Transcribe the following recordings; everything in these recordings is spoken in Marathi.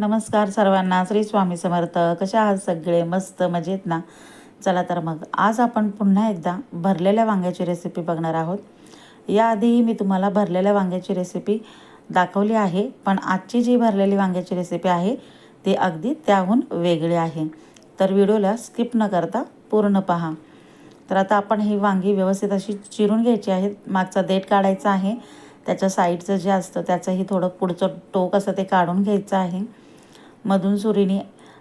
नमस्कार सर्वांना श्री स्वामी समर्थ. कशा आहात सगळे? मस्त मजेत ना? चला तर मग आज आपण पुन्हा एकदा भरलेल्या वांग्याची रेसिपी बघणार आहोत. याआधीही मी तुम्हाला भरलेल्या वांग्याची रेसिपी दाखवली आहे पण आजची जी भरलेली वांग्याची रेसिपी आहे ती अगदी त्याहून वेगळी आहे. तर व्हिडिओला स्किप न करता पूर्ण पहा. तर आता आपण ही वांगी व्यवस्थित अशी चिरून घ्यायची आहेत मागचा देठ काढायचा आहे. त्याच्या साईडचं जे असतं त्याचंही थोडं पुढचं टोक असं ते काढून घ्यायचं आहे. मधून सुरीने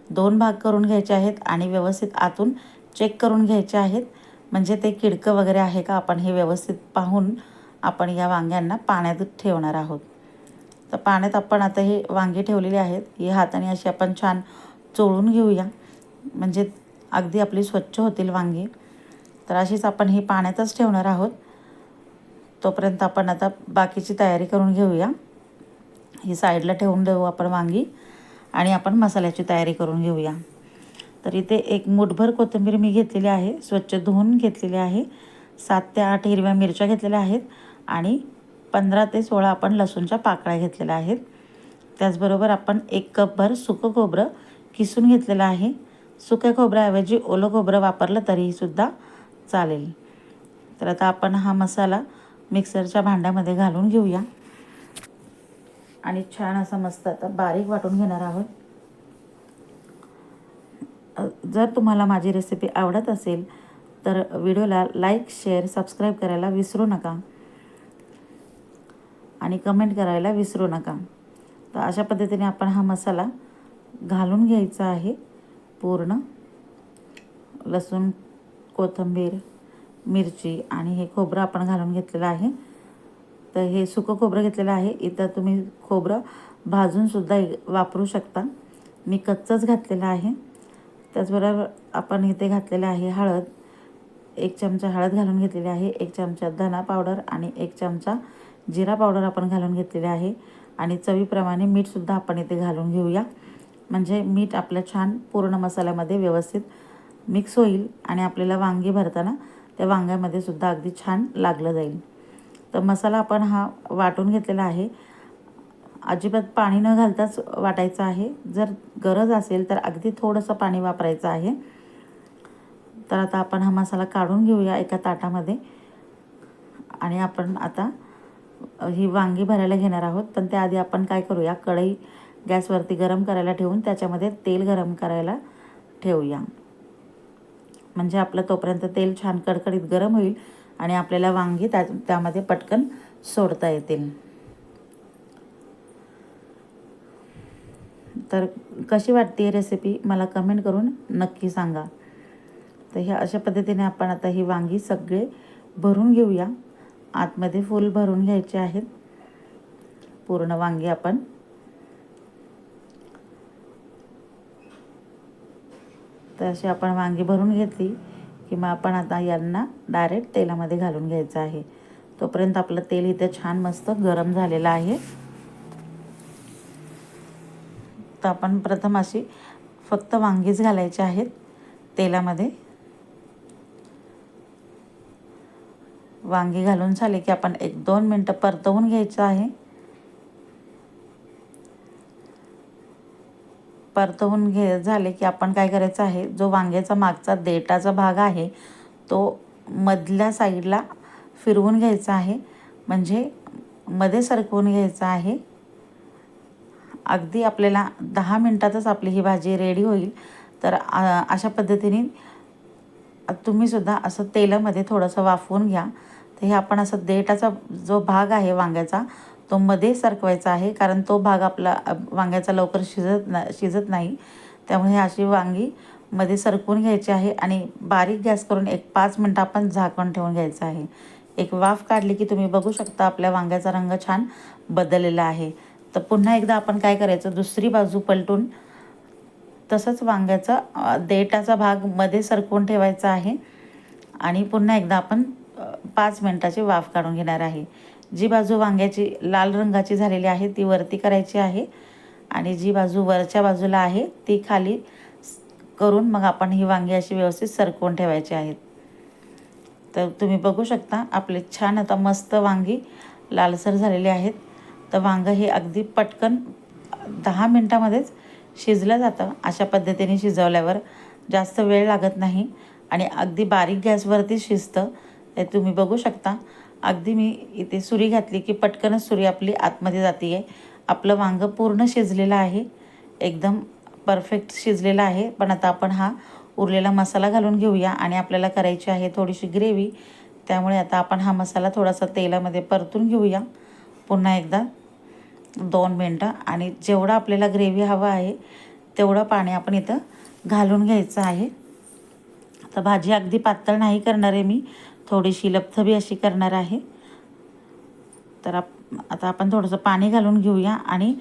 दोन भाग करून घ्यायचे आहेत आणि व्यवस्थित आतून चेक करून घ्यायचे आहेत. म्हणजे ते किडकं वगैरे आहे का आपण हे व्यवस्थित पाहून आपण या वांग्यांना पाण्यात ठेवणार आहोत. तर पाण्यात आपण आता हे वांगी ठेवलेली आहेत. ही हाताने अशी आपण छान चोळून घेऊया. म्हणजे अगदी आपली स्वच्छ होतील वांगी. तर अशीच आपण ही पाण्यातच ठेवणार आहोत. तोपर्यंत आपण आता बाकीची तयारी करून घेऊया. ही साईडला ठेवून देऊ आपण वांगी. आणि आपण मसाल्याची तयारी करून घेऊया. तर इथे एक मुठभर कोथिंबीर मी घेतलेली आहे. स्वच्छ धुवून घेतलेली आहे. सात ते आठ हिरव्या मिरच्या घेतलेल्या आहेत आणि पंधरा ते सोळा आपण लसूणच्या पाकळ्या घेतलेल्या आहेत. त्याचबरोबर आपण एक कपभर सुकं खोबरं किसून घेतलेलं आहे. सुक्या खोबऱ्याऐवजी ओलं खोबरं वापरलं तरीसुद्धा चालेल. तर आता आपण हा मसाला मिक्सरच्या भांड्यामध्ये घालून घेऊया. आणि छान असं मस्त आता बारीक वाटून घेणार आहोत. जर तुम्हाला माझी रेसिपी आवडत असेल तर व्हिडिओला लाईक शेअर सबस्क्राईब करायला विसरू नका. आणि कमेंट करायला विसरू नका. तर अशा पद्धतीने आपण हा मसाला घालून घ्यायचा आहे पूर्ण. लसूण कोथिंबीर मिरची आणि हे खोबरं आपण घालून घेतलेलं आहे. तर हे सुकं खोबरं घेतलेलं आहे. इथं तुम्ही खोबरं भाजूनसुद्धा वापरू शकता. मी कच्चंच घातलेलं आहे. त्याचबरोबर आपण इथे घातलेलं आहे हळद. एक चमचा हळद घालून घेतलेली आहे. एक चमचा धना पावडर आणि एक चमचा जिरा पावडर आपण घालून घेतलेली आहे. आणि चवीप्रमाणे मीठसुद्धा आपण इथे घालून घेऊया. म्हणजे मीठ आपलं छान पूर्ण मसाल्यामध्ये व्यवस्थित मिक्स होईल आणि आपल्याला वांगी भरताना त्या वांग्यामध्ये सुद्धा अगदी छान लागलं जाईल. तर मसाला आपण हा वाटून घेतलेला आहे. अजिबात पाणी न घालताच वाटायचं आहे. जर गरज असेल तर अगदी थोडंसं पाणी वापरायचं आहे. तर आता आपण हा मसाला काढून घेऊया एका ताटामध्ये. आणि आपण आता ही वांगी भरायला घेणार आहोत. पण त्याआधी आपण काय करूया? कढई गॅसवरती गरम करायला ठेवून त्याच्यामध्ये तेल गरम करायला ठेवूया. म्हणजे आपलं तोपर्यंत तेल छान कडकडीत गरम होईल. आणि आपल्याला वांगी त्या त्यामध्ये पटकन सोडता येतील. तर कशी वाटते रेसिपी मला कमेंट करून नक्की सांगा. तर ह्या अशा पद्धतीने आपण आता ही वांगी सगळे भरून घेऊया. आतमध्ये फुल भरून घ्यायचे आहेत. पूर्ण वांगी आपण. तर अशी आपण वांगी भरून घेतली. की मग आपण आता यांना डायरेक्ट तेलामध्ये घालून घ्यायचं आहे. तोपर्यंत आपलं तेल इथे छान मस्त गरम झालेलं आहे. तर आपण प्रथम अशी फक्त वांगीच घालायची आहेत तेलामध्ये. वांगी घालून झाले की आपण एक दोन मिनटं परतवून घ्यायचं आहे. परतवून घे झाले की आपण काय करायचं आहे जो वांग्याचा मागचा देटाचा भाग आहे तो मधल्या साईडला फिरवून घ्यायचा आहे. म्हणजे मध्ये सरकवून घ्यायचा आहे. अगदी आपल्याला दहा मिनटातच आपली ही भाजी रेडी होईल. तर अशा पद्धतीने तुम्हीसुद्धा असं तेलामध्ये थोडंसं वाफवून घ्या. तर हे आपण असं देटाचा जो भाग आहे वांग्याचा तो मध्ये सरकवायचा आहे कारण तो भाग आपला वांग्याचा लवकर शिजत ना शिजत नाही. त्यामुळे अशी वांगी मध्ये सरकवून घ्यायची आहे आणि बारीक गॅस करून एक पाच मिनटं आपण झाकण ठेवून घ्यायचं आहे. एक वाफ काढली की तुम्ही बघू शकता आपल्या वांग्याचा रंग छान बदललेला आहे. तर पुन्हा एकदा आपण काय करायचं दुसरी बाजू पलटून तसंच वांग्याचा देटाचा भागमध्ये सरकवून ठेवायचा आहे. आणि पुन्हा एकदा आपण पाच मिनटाची वाफ काढून घेणार आहे. जी बाजू वांग्याची लाल रंगाची झालेली आहे ती वरती करायची आहे. आणि जी बाजू वरच्या बाजूला आहे ती खाली करून मग आपण ही वांगी अशी व्यवस्थित सरकवून ठेवायची आहेत तर तुम्ही बघू शकता आपले छान आता मस्त वांगी लालसर झालेली आहेत. तर वांगं हे अगदी पटकन दहा मिनटामध्येच शिजलं जातं. अशा पद्धतीने शिजवल्यावर जास्त वेळ लागत नाही. आणि अगदी बारीक गॅसवरती शिजतं ते तुम्ही बघू शकता. अगदी मी इथे सुरी घातली की पटकनच सुरी आपली आतमध्ये जाते आहे आपलं वांगं पूर्ण शिजलेलं आहे. एकदम परफेक्ट शिजलेलं आहे. पण आता आपण हा उरलेला मसाला घालून घेऊया आणि आपल्याला करायची आहे थोडीशी ग्रेव्ही. त्यामुळे आता आपण हा मसाला थोडासा तेलामध्ये परतून घेऊया. पुन्हा एकदा दोन मिनटं. आणि जेवढं आपल्याला ग्रेव्ही हवं आहे तेवढं पाणी आपण इथं घालून घ्यायचं आहे. आता भाजी अगदी पातळ नाही करणार आहे मी. थोडीशी लपथबी अशी करणार आहे. तर आप आता आपण थोडंसं पाणी घालून घेऊया आणि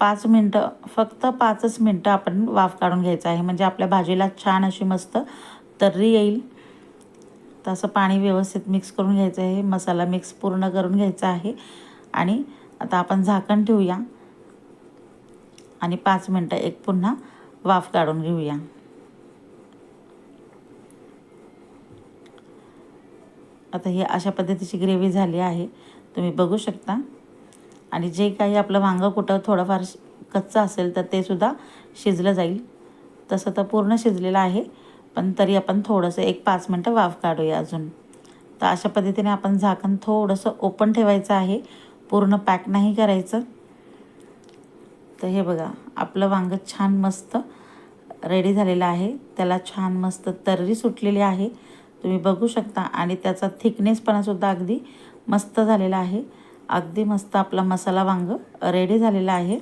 पाच मिनटं फक्त पाचच मिनटं आपण वाफ काढून घ्यायचं आहे. म्हणजे आपल्या भाजीला छान अशी मस्त तर्री येईल. तसं पाणी व्यवस्थित मिक्स करून घ्यायचं आहे. मसाला मिक्स पूर्ण करून घ्यायचा आहे. आणि आता आपण झाकण ठेवूया. आणि पाच मिनटं एक पुन्हा वाफ काढून घेऊया. आता ही अशा पद्धतीची ग्रेव्ही झाली आहे. तुम्ही बघू शकता. आणि जे काही आपलं वांगं कुठं थोडंफार कच्चं असेल तर ते सुद्धा शिजलं जाईल. तसं तर पूर्ण शिजलेलं आहे. पण तरी आपण थोडंसं एक पाच मिनटं वाफ काढूया अजून. तर अशा पद्धतीने आपण झाकण थोडंसं ओपन ठेवायचं आहे. पूर्ण पॅक नाही करायचं. तर हे बघा आपलं वांगं छान मस्त रेडी झालेलं आहे. त्याला छान मस्त तर्री सुटलेली आहे. तुम्ही बघू शकता. आणि त्याचा थिकनेसपणासुद्धा अगदी मस्त झालेला आहे. अगदी मस्त आपला मसाला वांग रेडी झालेला आहे.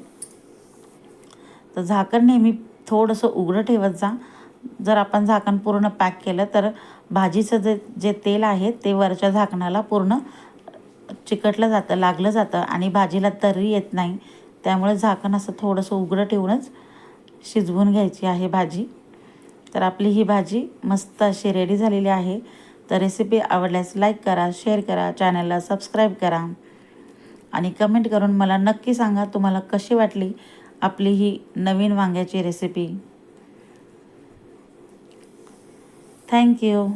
तर झाकण नेहमी थोडंसं उघडं ठेवत जा. जर आपण झाकण पूर्ण पॅक केलं तर भाजीचं जे जे तेल आहे ते वरच्या झाकणाला पूर्ण चिकटलं जातं लागलं जातं आणि भाजीला तर्री येत नाही. त्यामुळे झाकण असं थोडंसं उघडं ठेवूनच शिजवून घ्यायची आहे भाजी. तर आपली ही भाजी मस्त अशी रेडी झालेली आहे. तर रेसिपी आवडल्यास लाईक करा शेअर करा चॅनलला सबस्क्राईब करा. आणि कमेंट करून मला नक्की सांगा तुम्हाला कशी वाटली आपली ही नवीन वांग्याची रेसिपी थँक्यू